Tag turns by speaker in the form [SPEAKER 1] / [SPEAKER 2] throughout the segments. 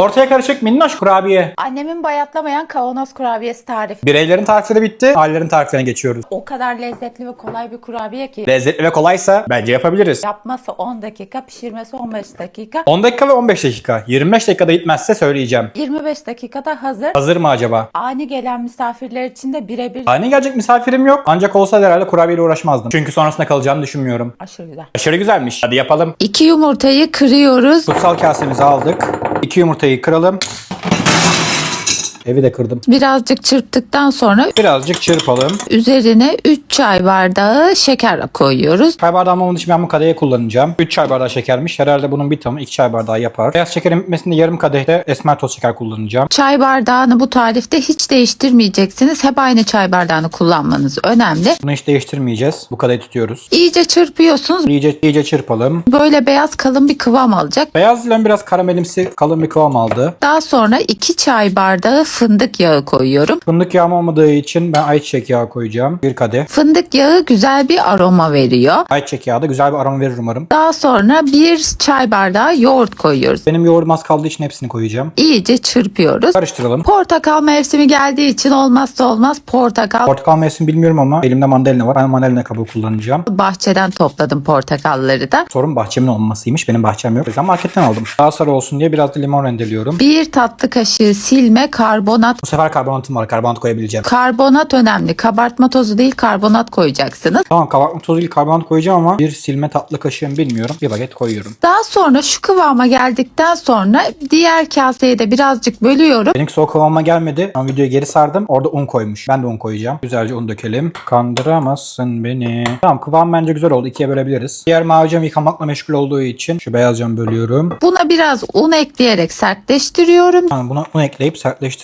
[SPEAKER 1] Ortaya karışık minnoş kurabiye.
[SPEAKER 2] Annemin bayatlamayan kavanoz kurabiyesi tarifi.
[SPEAKER 1] Bireylerin tarifleri bitti. Ailelerin tariflerine geçiyoruz.
[SPEAKER 2] O kadar lezzetli ve kolay bir kurabiye ki.
[SPEAKER 1] Lezzetli ve kolaysa bence yapabiliriz.
[SPEAKER 2] Yapması 10 dakika, pişirmesi 15 dakika.
[SPEAKER 1] 10 dakika ve 15 dakika. 25 dakikada gitmezse söyleyeceğim.
[SPEAKER 2] 25 dakikada hazır.
[SPEAKER 1] Hazır mı acaba?
[SPEAKER 2] Ani gelen misafirler için de birebir
[SPEAKER 1] Hani gelecek misafirim yok. Ancak olsa herhalde kurabiyeyle uğraşmazdım. Çünkü sonrasında kalacağını düşünmüyorum.
[SPEAKER 2] aşırı güzel.
[SPEAKER 1] Aşırı güzelmiş. Hadi yapalım.
[SPEAKER 2] İki yumurtayı kırıyoruz.
[SPEAKER 1] Kutsal kasemizi aldık. İki yumurtayı kıralım. Evi de kırdım.
[SPEAKER 2] Birazcık çırptıktan sonra
[SPEAKER 1] Birazcık çırpalım.
[SPEAKER 2] üzerine 3 çay bardağı şeker koyuyoruz.
[SPEAKER 1] Çay bardağı olmadığı için ben bu kadehi kullanacağım. 3 çay bardağı şekermiş. Herhalde bunun bir tamı 2 çay bardağı yapar. Beyaz şekerin bitmesinde yarım kadehte esmer toz şeker kullanacağım.
[SPEAKER 2] Çay bardağını bu tarifte hiç değiştirmeyeceksiniz. Hep aynı çay bardağını kullanmanız önemli.
[SPEAKER 1] Bunu hiç değiştirmeyeceğiz. Bu kadehi tutuyoruz.
[SPEAKER 2] İyice çırpıyorsunuz.
[SPEAKER 1] İyice, iyice çırpalım.
[SPEAKER 2] Böyle beyaz kalın bir kıvam alacak.
[SPEAKER 1] Beyaz ile biraz karamelimsi kalın bir kıvam aldı.
[SPEAKER 2] Daha sonra 2 çay bardağı fındık yağı koyuyorum.
[SPEAKER 1] Fındık yağım olmadığı için ben ayçiçek yağı koyacağım. Bir kadeh.
[SPEAKER 2] Fındık yağı güzel bir aroma veriyor.
[SPEAKER 1] Ayçiçek yağı da güzel bir aroma verir umarım.
[SPEAKER 2] Daha sonra bir çay bardağı yoğurt koyuyoruz.
[SPEAKER 1] Benim yoğurdum az kaldığı için hepsini koyacağım.
[SPEAKER 2] İyice çırpıyoruz.
[SPEAKER 1] Karıştıralım.
[SPEAKER 2] Portakal mevsimi geldiği için olmazsa olmaz portakal.
[SPEAKER 1] Portakal mevsimi bilmiyorum ama elimde mandalina var. Ben mandalina kabuğu kullanacağım.
[SPEAKER 2] Bahçeden topladım portakalları da.
[SPEAKER 1] Sorun bahçemin olmasıymış. Benim bahçem yok. O yüzden marketten aldım. Daha sarı olsun diye biraz da limon rendeliyorum.
[SPEAKER 2] Bir tatlı kaşığı silme karbonat.
[SPEAKER 1] Bu sefer karbonatım var. Karbonat koyabileceğim.
[SPEAKER 2] Karbonat önemli. Kabartma tozu değil karbonat koyacaksınız.
[SPEAKER 1] Tamam kabartma tozu değil karbonat koyacağım ama bir silme tatlı kaşığım bilmiyorum. Bir baget koyuyorum.
[SPEAKER 2] Daha sonra şu kıvama geldikten sonra diğer kaseye de birazcık bölüyorum.
[SPEAKER 1] Benimki soğuk kıvama gelmedi. Ama videoyu geri sardım. Orada un koymuş. Ben de un koyacağım. Güzelce un dökelim. Kandıramazsın beni. Tamam kıvam bence güzel oldu. İkiye bölebiliriz. Diğer mavi cam yıkamakla meşgul olduğu için şu beyaz camı bölüyorum.
[SPEAKER 2] Buna biraz un ekleyerek sertleştiriyorum.
[SPEAKER 1] Tamam buna un ekleyip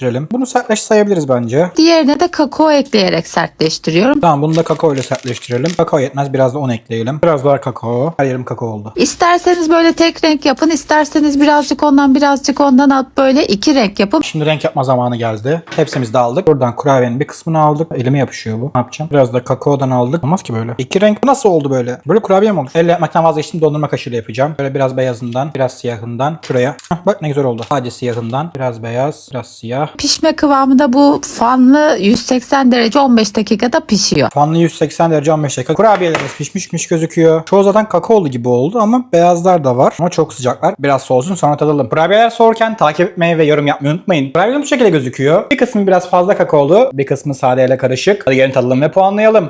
[SPEAKER 1] sertleştirelim. Bunu sertleş sayabiliriz bence.
[SPEAKER 2] Diğerine de kakao ekleyerek sertleştiriyorum.
[SPEAKER 1] Tamam bunu da kakao ile sertleştirelim. Kakao yetmez biraz da un ekleyelim. Biraz daha kakao. Her yerim kakao oldu.
[SPEAKER 2] İsterseniz böyle tek renk yapın, isterseniz birazcık ondan birazcık ondan at böyle iki renk yapın.
[SPEAKER 1] Şimdi renk yapma zamanı geldi. Hepsimiz de aldık. Buradan kurabiyenin bir kısmını aldık. Elime yapışıyor bu. Ne yapacağım? Biraz da kakaodan aldık. Olmaz ki böyle. İki renk nasıl oldu böyle? Böyle kurabiye mi olur? Elle yapmaktan vazgeçtim. Dondurma kaşığıyla yapacağım. Böyle biraz beyazından, biraz siyahından. Şuraya. Hah, bak ne güzel oldu. Sadece siyahından. Biraz beyaz, biraz siyah.
[SPEAKER 2] Pişme kıvamında bu fanlı 180 derece 15 dakikada pişiyor.
[SPEAKER 1] Fanlı 180 derece 15 dakika. Kurabiyelerimiz pişmişmiş gözüküyor. Çoğu zaten kakaolu gibi oldu ama beyazlar da var. Ama çok sıcaklar. Biraz soğusun sonra tadalım. Kurabiyeler soğurken takip etmeyi ve yorum yapmayı unutmayın. Kurabiyeler bu şekilde gözüküyor. Bir kısmı biraz fazla kakaolu. Bir kısmı sadeyle karışık. Hadi gelin tadalım ve puanlayalım.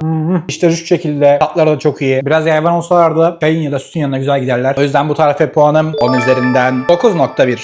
[SPEAKER 1] İşte şu şekilde. Tatları da çok iyi. Biraz yayvan olsalar da çayın ya da sütün yanına güzel giderler. O yüzden bu tarife puanım 10 üzerinden 9.1.